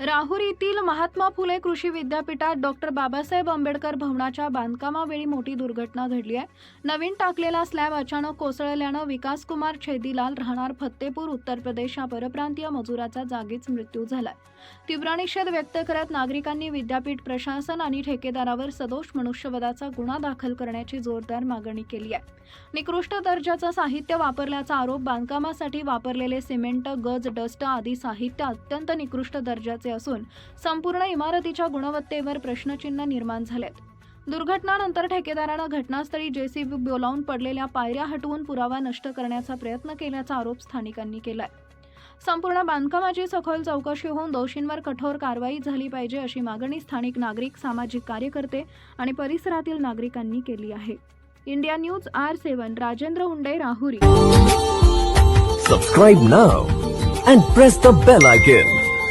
राहुरीतील महात्मा फुले कृषी विद्यापीठात डॉक्टर बाबासाहेब आंबेडकर भवनाच्या बांधकामावेळी मोठी दुर्घटना घडली आहे. नवीन टाकलेला स्लॅब अचानक कोसळल्यानं विकासकुमार छेदीलाल राहणार फत्तेपूर उत्तर प्रदेश या परप्रांतीय मजुराचा जागीच मृत्यू झालाय. तीव्र निषेध व्यक्त करत नागरिकांनी विद्यापीठ प्रशासन आणि ठेकेदारावर सदोष मनुष्यवधाचा गुन्हा दाखल करण्याची जोरदार मागणी केली आहे. निकृष्ट दर्जाचं साहित्य वापरल्याचा आरोप बांधकामासाठी वापरलेले सिमेंट गज डस्ट आदी साहित्य अत्यंत निकृष्ट दर्जाचं असून संपूर्ण इमारतीच्या गुणवत्तेवर प्रश्नचिन्ह निर्माण झालेत. दुर्घटनानंतर ठेकेदारानं घटनास्थळी जेसीबी बोलावून पडलेल्या पायऱ्या हटवून पुरावा नष्ट करण्याचा प्रयत्न केल्याचा आरोप स्थानिकांनी केलाय. संपूर्ण बांधकामाची सखोल चौकशी होऊन दोषींवर कठोर कारवाई झाली पाहिजे अशी मागणी स्थानिक नागरिक सामाजिक कार्यकर्ते आणि परिसरातील नागरिकांनी केली आहे. India news R seven Rajendra Hunde Rahuri. Subscribe now and press the bell icon.